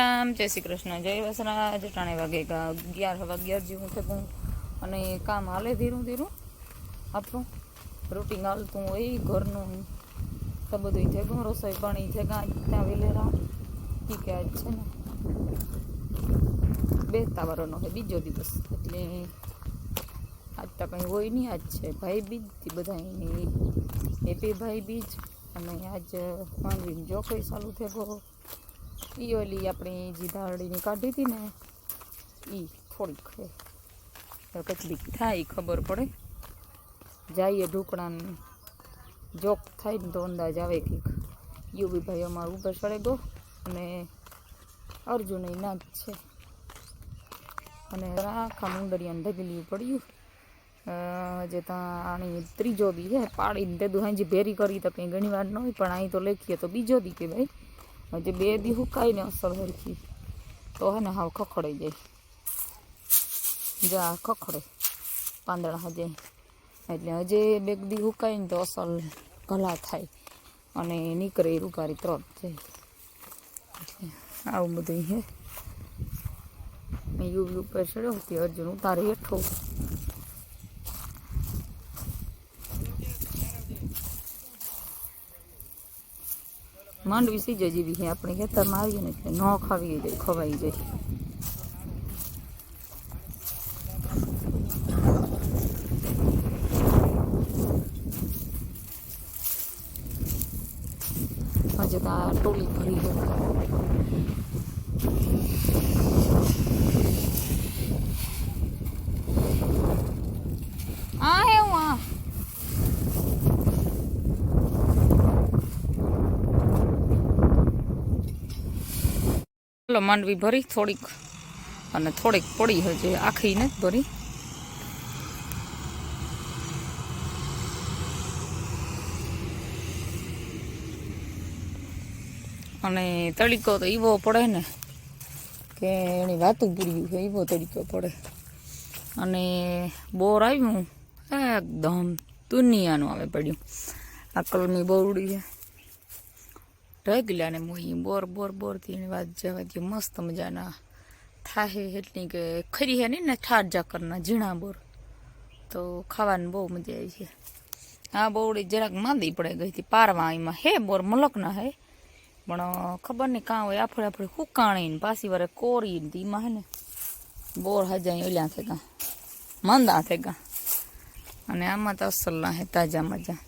રામ, જય શ્રી કૃષ્ણ, જય વસરા જટાણે વાગે અગિયાર હવે અગિયાર જેવું થતું અને કામ હાલે ધીરું ધીરું. આપણું રૂટિંગ હાલતું હોય, ઘરનું તો બધું થેગું રસોઈ પાણી થેગા ત્યાં વેલેરા. ઠીક આજ છે ને બે તાવરનો છે, બીજો દિવસ. એટલે આજ તો કંઈ હોય નહીં, આજ છે ભાઈ બીજથી બધાની હેપી ભાઈ બીજ અને આજ માંડવીને જો કોઈ ચાલુ થયો ઈ ઓલી આપણી જે દાળીની કાઢી હતી ને, ઈ થોડીક છે. કેટલીક થાય ખબર પડે. જઈએ ઢોકળાને, જોક થાય ને તો અંદાજ આવે કંઈક. યુવી ભાઈ અમારું ઉપર ચડે ગયો અને અર્જુન ના જ છે. અને આખા મુંદરિયાને ઢગલ્યું પડ્યું. જે ત્યાં આની ત્રીજો દી છે, પાડીને તે દુહાઈ જે ભેરી કરી તો કંઈ ઘણી વાર ન હોય, પણ અહીં તો લખીએ તો બીજો દી કે ભાઈ હજી બે દી હુકાય ને અસર હરખી. તો હે ને હાવ ખખડાઈ જાય. જા ખખડે. પાંદડા હજે. એટલે હજે બે દી હુકાય ને તો અસલ ગલા થાય. અને નીકળે રૂકારી ત્રણ જાય આવું બધું હે. યુ યુ પર ચડ્યો હતી અર્જુન ઉતારી હેઠો. માંડવી સીજો જેવી છે. આપણે ખેતરમાં આવીએ ને એટલે ન ખાવી જાય ખવાઈ જાય. હજુ તો આ ટોલી ભરી છે આ હે હું આ ચાલો માંડવી ભરી થોડીક અને થોડીક પડી હજે આખી નથી ભરી. અને તડીકો તો એવો પડે ને, કે એની વાતું પૂર્યું છે એવો તડીકો પડે. અને બોર આવ્યું, એકદમ દુનિયાનું આવે પડ્યું. આ કલમી બોરડી છે. ઢગલ્યા ને મોહી. બોર બોર બોરથી વાત જવા દે મસ્ત મજાના. થાહે એટલી કે ખરી હે ને ઠાર જાકરના ઝીણા બોર. તો ખાવાની બહુ મજા આવી છે. આ બોરડી જરાક માંદી પડે ગઈ હતી પારવા એમાં હે, બોર મલકના હે. પણ ખબર નહીં કાં હોય આફળે આફળે હુકાણી ને પાછી વારે કોરી ને એમાં હે ને. બોર હજાય ઓલ્યા થેગા મંદા થેગા અને આમાં તો અસલના હે, તાજા મજા.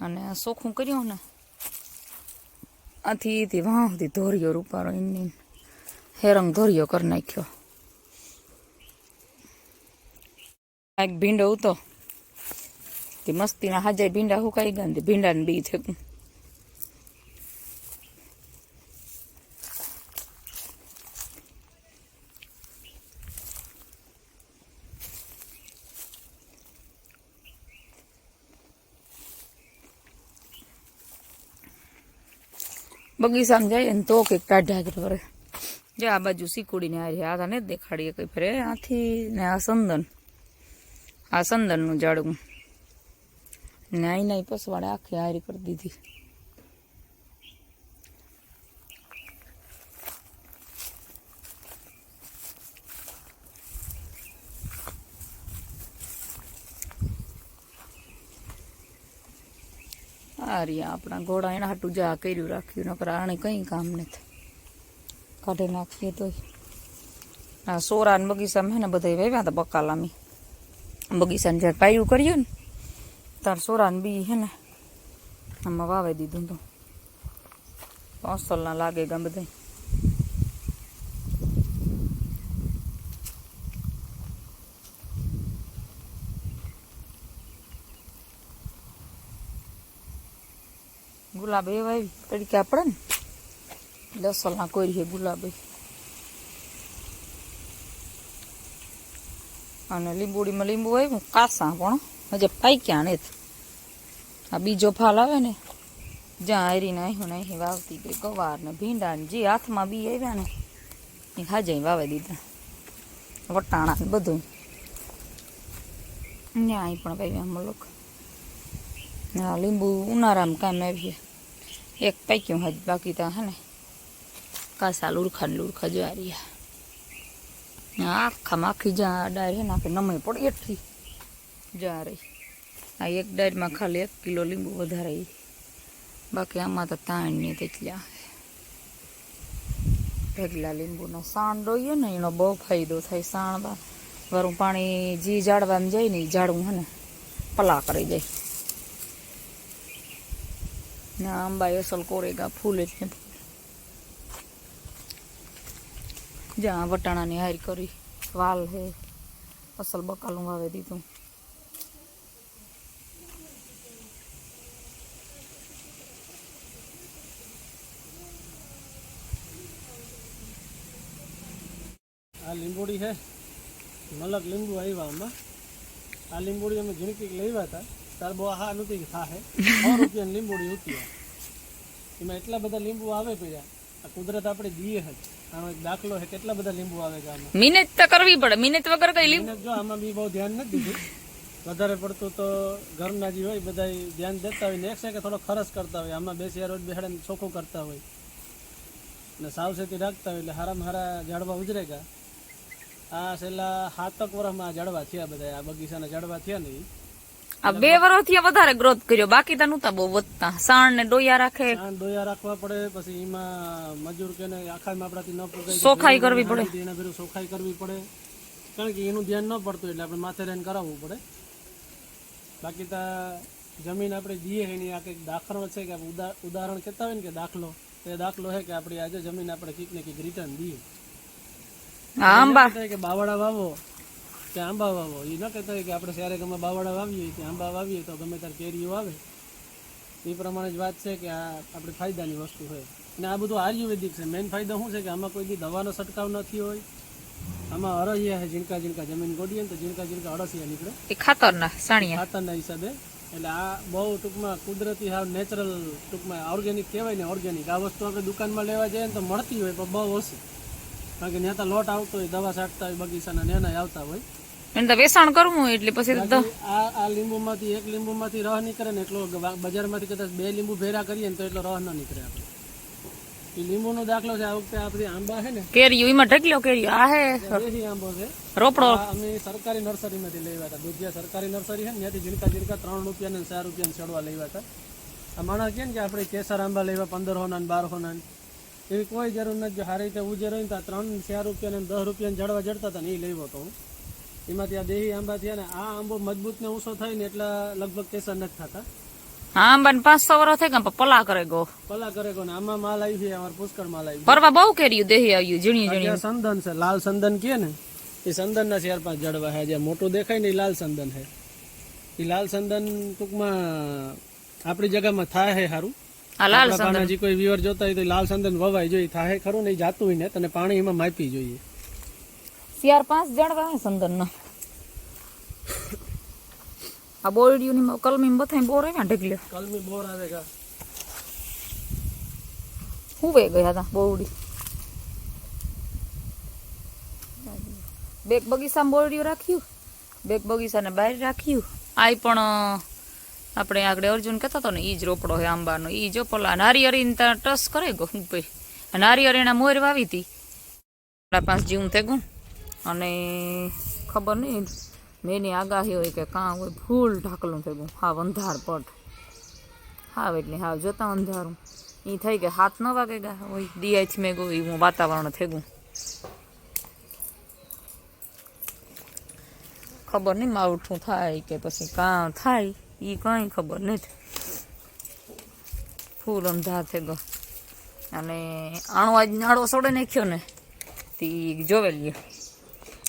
અને સોખું કર્યું ને. આથી થી વાહ સુધી ધોરિયો રૂપારો એની હેરંગ ધોરિયો કરી નાખ્યો. એક ભીંડો ઉતો. તે મસ્તીના હાજર ભીંડા હુકાઈ ગયા ભીંડાને બી થયું બગીચામાં જઈએ ને તો કંઈક કાઢ્યા કરે જો આ બાજુ સિકુડીને આ રહ્યા આ ને, દેખાડીએ કંઈ ફરે. આથી ને આ સંદન. આ સંદનનું ઝાડવું. નાઈ નાઈ પસવાડે આખી હારી કરી દીધી. આ આપણા ઘોડા એના હાટું જા કર્યું રાખ્યું, નકર આણે કંઈ કામ નથી. કાઢી નાખીએ તોય. આ સોરા ને બગીચામાં હે ને બધા વાવ્યા હતા બકાલામી. બગીચાને જ્યારે પાયું કર્યું ને તાર સોરાને બી હે ને આમાં વાવી દીધું તો. અસલના લાગે ગા બધા ગુલાબ એ વાવી તડકે આપણે ને લસલના કોઈ છે ગુલાબ. અને લીંબુડીમાં લીંબુ આવ્યું કાસા પણ, હજે પાક્યા ને આ બીજો ફાલ આવે ને, જ્યાં હારીને નાખ્યું અહીં વાવતી ગઈ, ગવાર ને ભીંડા ને જે હાથમાં બી આવ્યા ને, એ હાજે વાવી દીધા. વટાણા ને બધું. અહીં પણ વાવ્યા મલક. હા લીંબુ ઉનાળામાં કામ આવીએ. એક પાક્યું હજ બાકી તો હે ને. કાસા લુરખા લુરખા જોયા રહ્યા. આખા માખી જ્યાં ડાયર હે ને આપણે નમે પડે એટલી. જા રહી. આ એક ડાયરમાં ખાલી એક કિલો લીંબુ વધારે બાકી આમાં તો તાણ નહીં તેટલા. ઢગલા લીંબુનો સાણ ડોઈએ ને એનો બહુ ફાયદો થાય સાણ વાળું પાણી જી જાડવામાં જાય ને એ જાડવું હે ને પલા કરી જાય ને આંબા અસલ કોરેગા ફૂલ જ ને જ્યાં વટાણાની હારી કરી વાલ હે અસલ બકાલું વાવે દીધું આ લીંબોડી છે મલક લીંબુ આવ્યા આમાં. આ લીંબોડી અમે ઝીણકી લેવા હતા. તાર બહુ હા નહોતી કે હે સો રૂપિયાની લીંબોડી હતી. એમાં એટલા બધા લીંબુ આવે પડ્યા આ કુદરત આપણે દીએ જ આનો એક દાખલો છે કેટલા બધા લીંબુ આવે છે આમાં? મહેનત તો કરવી પડે. મહેનત વગર કઈ લીંબુ જો આમાં બી બહુ ધ્યાન નથી દીધું. વધારે પડતું તો ઘરના જે હોય બધા ધ્યાન દેતા હોય ને એક છે કે થોડો ખર્ચ કરતા હોય. આમાં બેસી રોજ બેહાડે ચોખ્ખું કરતા હોય. ને સાવચેતી રાખતા હોય એટલે હારામાં હારા ઝાડવા ઉજરેગા આ છેલ્લા સાતક વર્ષમાં આ ઝાડવા થયા બધા આ બગીચાના ઝાડવા થયા ને ઈ. આ બે વર્ષથી વધારે ગ્રોથ કર્યો. બાકી તો નતા બહુ વધતા. સાણ ને ડોયા રાખે. ડોયા રાખવા પડે પછી એમાં મજૂર કે આખામાં આપણાથી ન પુગાય સોખાઈ કરવી પડે એના ભેરું સોખાઈ કરવી પડે. કારણ કે એનું ધ્યાન ન પડતું એટલે આપણે માથે રહીને કરાવવું પડે. બાકી તો જમીન આપણે દઈએ એની આ કંઈક દાખલો છે કે ઉદાહરણ કહેતા હોય ને કે દાખલો એ દાખલો છે કે આપણી આજે જમીન આપણે કંઈક ને કંઈક રિટર્ન દઈએ આંબા. કે બાવડા વાવો. કે આંબા વાવો. એ ન કહેતા હોય કે આપણે ત્યારે ગમે બાવળા વાવીએ કે આંબા વાવીએ તો ગમે ત્યારે કેરીઓ આવે એ પ્રમાણે જ વાત છે કે આ આપણે ફાયદાની વસ્તુ હોય. અને આ બધું આયુર્વેદિક છે. મેઇન ફાયદો શું છે કે આમાં કોઈ બી દવાનો છંટકાવ નથી હોય. આમાં અરસિયા છે ઝીણકા ઝીણકા જમીન ગોડીએ ને તો ઝીણકા ઝીણકા અરસિયા નીકળે. એ ખાતરના સાણિયા. ખાતરના હિસાબે. એટલે આ બહુ ટૂંકમાં કુદરતી હાવ નેચરલ ટૂંકમાં ઓર્ગેનિક કહેવાય ને ઓર્ગેનિક આ વસ્તુ આપણે દુકાનમાં લેવા જઈએ ને તો મળતી હોય પણ બહુ ઓછી. કારણ કે ત્યાં લોટ આવતો હોય દવા છાંટતા હોય બગીચાના નેના આવતા હોય. એને તો વેચાણ કરવું એટલે પછી તો આ લીંબુમાંથી એક લીંબુમાંથી રહ નીકળે ને એટલો બજાર બજારમાંથી કદાચ બે લીંબુ ભેરા કરીએ ને તો એટલો રહ ન નીકળે આપણે. લીંબુનો દાખલો છે આ વખતે આ બધી આંબા છે ને. કેરીઓ એમાં ઢગલો કેરીઓ. આ હે? આંબો છે. રોપડો. અમે સરકારી નર્સરીમાંથી લેવા હતા. દુધિયા સરકારી નર્સરી છે ને ત્યાંથી ઝીણકા ઝીણકા ત્રણ રૂપિયા ને ચાર રૂપિયા છોડવા લેવા હતા. આ માણસ કે ને કે આપણે કેસર આંબા લેવા પંદરસો ના ને બારસો ના ને. એવી કોઈ જરૂર નથી. સારી રીતે ઉજે રહી ને તો ત્રણ ચાર રૂપિયા ને દસ રૂપિયા જડવા જડતા હતા ને એ લેવો તો હું. એમાંથી ત્યાં દેહી આંબા થયા ને આ આંબો મજબૂત ને ઊંચો થાય ને એટલા લગભગ કેસર નથી થતા. હા આંબાને પાંચ છ વર્ષ થઈ ગયા પલા કરે ગો. પલા કરે કોને આમાં માલ આવી છે અમારે પુષ્કળ માલ આવી પરવા બહુ કેરીયું દેહી આવ્યું ઝીણી ઝીણી. આ સંદન છે લાલ સંદન કે ને એ સંદન ના ચાર પાંચ જડવા છે જે મોટું દેખાય ને એ લાલ સંદન છે. એ લાલ સંદન ટૂંકમાં આપણી જગ્યામાં થાય છે સારું આ લાલ સંદન. કોઈ વ્યુઅર જોતા હોય તો લાલ સંદન વવાય જોઈએ થાય ખરું ને એ જાતું હોય ને તને પાણી એમાં માપી જોઈએ. ચાર પાંચ જણવા હે સંદનના. આ બોરડીઓની કલમી બથાઈ બોર આવ્યા ઢગલે. કલમી બોર આવે કા? હું વે ગયા હતા બોરડી? બેક બગીચામાં બોરડીયું રાખ્યું બેક બગીચાને બહાર રાખ્યું. આય પણ આપણે આગળ અર્જુન કહેતો હતો ને એ જ રોપડો હે આંબાનો ઈ જો પેલા ત્યાં ટસ કરે ગો પે નારિયેરીના મોર વાવી હતી પાંચ જીવું થઈ ગયું અને ખબર નહીં, મેની આગાહી હોય કે કાં હોય ફૂલ ઢાકલું થઈ ગયું. હાવ અંધાર પટ. હાવ એટલે હાવ, જોતા અંધારું. એ થઈ કે હાથ ન વાગે ગયા. હોય દિયાથી મેં ગયું એવું વાતાવરણ થઈ ગયું. ખબર નહીં માવઠું થાય કે પછી કાં થાય એ કંઈ ખબર નથી ફૂલ અંધાર થઈ ગયો. અને આણો આજ નાળો સડે નાખ્યો ને, તે જોવે લઈએ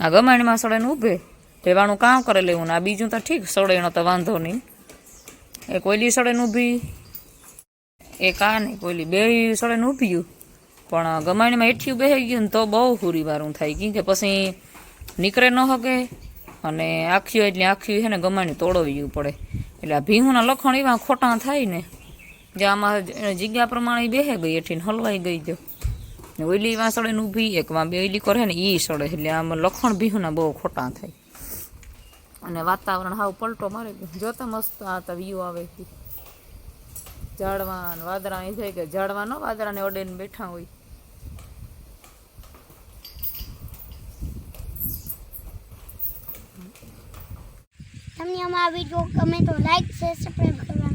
આ ગમાણીમાં સડે ને ઊભે રહેવાનું કામ કરે લેવું ને આ બીજું તો ઠીક સડે એનો તો વાંધો નહીં. એ કોયલી સડે ઊભી. એ કા નહીં કોયલી બે સડે ઊભ્યું. ઊભી પણ ગમાણીમાં એઠિયું બેસી ગયું ને તો બહુ હુરી વારું થાય. કેમ કે પછી નીકળે ન શકે અને આખ્યું એટલે આખ્યું છે ને ગમાણી તોડવી પડે. એટલે આ ભીહુના લખણ એવા ખોટા થાય ને. જે આમાં જગ્યા પ્રમાણે બેહે ગઈ એઠીને હલવાઈ ગઈ જો ઓઈલી માં સડે ને ઊભી એકમાં બે ઓઈલી કરે ને એ સડે એટલે આમાં લખણ ભીહુના બહુ ખોટા થાય. અને વાતાવરણ હાવ પલટો મારે જોતા મસ્ત આ વ્યૂ આવે ઝાડવા વાદરા અહીં જાય કે ઝાડવા નો વાદરાને ઓડેને બેઠા હોય. તમને અમારો વીડિયો ગમે તો લાઈક શેર સબસ્ક્રાઈબ કરવાનું.